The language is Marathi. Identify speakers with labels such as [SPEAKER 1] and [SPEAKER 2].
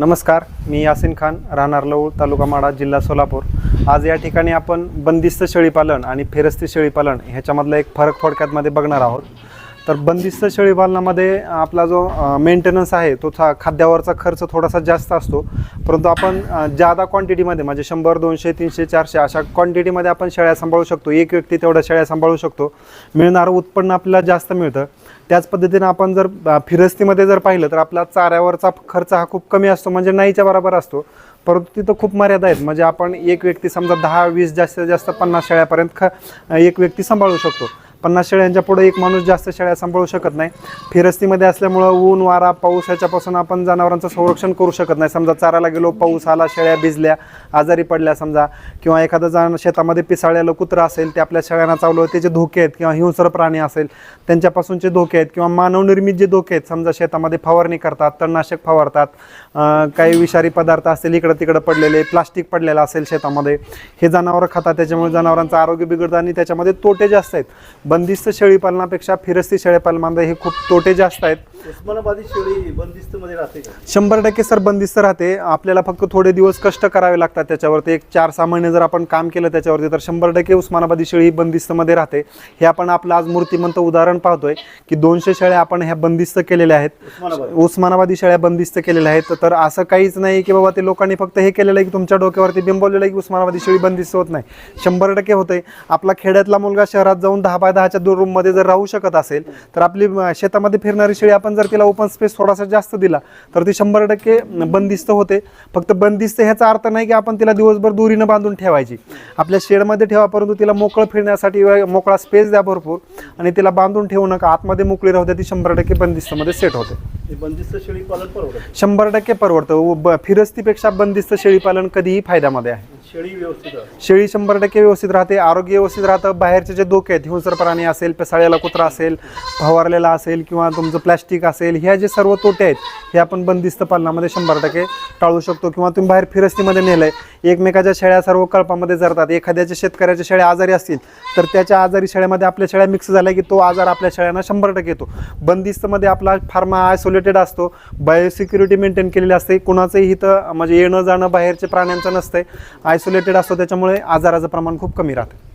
[SPEAKER 1] नमस्कार मी यासिन खान राहणार लवळ तालुका माडा जिल्हा सोलापूर. आज या ठिकाणी आपण बंदिस्त शेळीपालन आणि फेरस्ती शेळीपालन ह्याच्यामधला एक फरक थोडक्यातमध्ये बघणार आहोत. तर बंदिस्त शेळीपालनामध्ये आपला जो मेंटेनन्स आहे तो था खाद्यावरचा खर्च थोडासा जास्त असतो. परंतु आपण ज्यादा जादा क्वांटिटीमध्ये म्हणजे शंभर दोनशे तीनशे चारशे अशा क्वांटिटीमध्ये आपण शेळ्या सांभाळू शकतो. एक व्यक्ती तेवढ्या शेळ्या सांभाळू शकतो. मिळणारं उत्पन्न आपल्याला जास्त मिळतं. त्याच पद्धतीनं आपण जर फिरस्तीमध्ये जर पाहिलं तर आपला चाऱ्यावरचा खर्च हा खूप कमी असतो म्हणजे नाहीच्या बरोबर असतो. परंतु तिथं खूप मर्यादा आहेत. म्हणजे आपण एक व्यक्ती समजा दहा वीस जास्तीत जास्त पन्नास शेळ्यापर्यंत ख एक व्यक्ती सांभाळू शकतो. पन्नास शेळ्यांच्या पुढे एक माणूस जास्त शेळ्या सांभाळू शकत नाही. फिरस्तीमध्ये असल्यामुळं ऊन वारा पाऊस याच्यापासून आपण जनावरांचं संरक्षण करू शकत नाही. समजा चाराला गेलो पाऊस आला शेळ्या भिजल्या आजारी पडल्या समजा किंवा एखादं जण शेतामध्ये पिसाळलेलं कुत्रं असेल ते आपल्या शेळ्यांना चावलं त्याचे धोके आहेत किंवा हिंसर प्राणी असेल त्यांच्यापासूनचे धोके आहेत किंवा मानवनिर्मित जे धोके आहेत समजा शेतामध्ये फवारणी करतात तणनाशक फवारतात काही विषारी पदार्थ असतील इकडं तिकडं पडलेले प्लास्टिक पडलेलं असेल शेतामध्ये हे जनावरं खातात त्याच्यामुळे जनावरांचं आरोग्य बिघडतं आणि त्याच्यामध्ये तोटे जास्त आहेत. बंदिस्त शेळीपालनापेक्षा फिरस्ती शेळीपालनामध्ये हे खूप तोटे जास्त आहेत.
[SPEAKER 2] उस्मानाबादी शेळी बंदिस्त मध्ये राहते का
[SPEAKER 1] शंभर टक्के सर बंदिस्त राहते. आपल्याला फक्त थोडे दिवस कष्ट करावे लागतात त्याच्यावरती. एक चार सहा महिने जर आपण काम केलं त्याच्यावरती तर शंभर टक्के उस्मानाबादी शेळी ही बंदिस्तमध्ये राहते. हे आपण आपलं आज मूर्तिमंत उदाहरण पाहतोय की दोनशे शेळ्या आपण ह्या बंदिस्त केलेल्या आहेत.
[SPEAKER 2] उस्मानाबाद.
[SPEAKER 1] शेळ्या बंदिस्त केलेल्या आहेत. तर असं काहीच नाही की बाबा ते लोकांनी फक्त हे केलेलं आहे की तुमच्या डोक्यावरती बिंबवलेलं आहे की उस्मानाबादी शेळी बंदिस्त होत नाही. शंभर टक्के होते. आपला खेड्यातला मुलगा शहरात जाऊन दहा बाय दहाच्या दोन रूममध्ये जर राहू शकत असेल तर आपली शेतामध्ये फिरणारी शेळी आपण जर तिला ओपन स्पेस थोडासा जास्त दिला तर ती शंभर टक्के बंदिस्त होते. फक्त बंदिस्त ह्याचा अर्थ नाही की आपण तिला दिवसभर दुरीनं बांधून ठेवायची. आपल्या शेडमध्ये ठेवा परंतु तिला मोकळं फिरण्यासाठी मोकळा स्पेस द्या भरपूर आणि तिला बांधून ठेवू नका. आतमध्ये मोकळी राहू द्या ती शंभर टक्के बंदिस्तमध्ये सेट होते.
[SPEAKER 2] बंदिस्त शेळी पालन परवडत
[SPEAKER 1] शंभर टक्के परवडतं. फिरस्तीपेक्षा बंदिस्त शेळीपालन कधीही फायद्यामध्ये आहे.
[SPEAKER 2] शेळी व्यवस्थित
[SPEAKER 1] शेळी शंभर टक्के व्यवस्थित राहते आरोग्य व्यवस्थित राहतं. बाहेरचे जे धोके आहेत हिंसर प्राणी असेल पेसाळ्याला कुत्रा असेल फवारलेला असेल किंवा तुमचं प्लॅस्टिक असेल ह्या जे सर्व तोटे आहेत हे आपण बंदिस्त पालनामध्ये शंभर टक्के टाळू शकतो. किंवा तुम्ही बाहेर फिरस्तीमध्ये नेलं आहे एकमेकाच्या शेळ्या सर्व कळपामध्ये जरतात. एखाद्याच्या शेतकऱ्याच्या शेळ्या आजारी असतील तर त्याच्या आजारी शेळ्यामध्ये आपल्या शेळ्या मिक्स झाल्या की तो आजार आपल्या शेळ्यांना शंभर टक्के येतो. बंदिस्तमध्ये आपला फार्मा आयसोलेटेड असतो. बायोसिक्युरिटी मेंटेन केलेली असते. कुणाचंही इथं म्हणजे येणं जाणं बाहेरच्या प्राण्यांचं नसतंय. आयसोलेटेड असतो त्याच्यामुळे आजाराचं प्रमाण खूप कमी राहतं.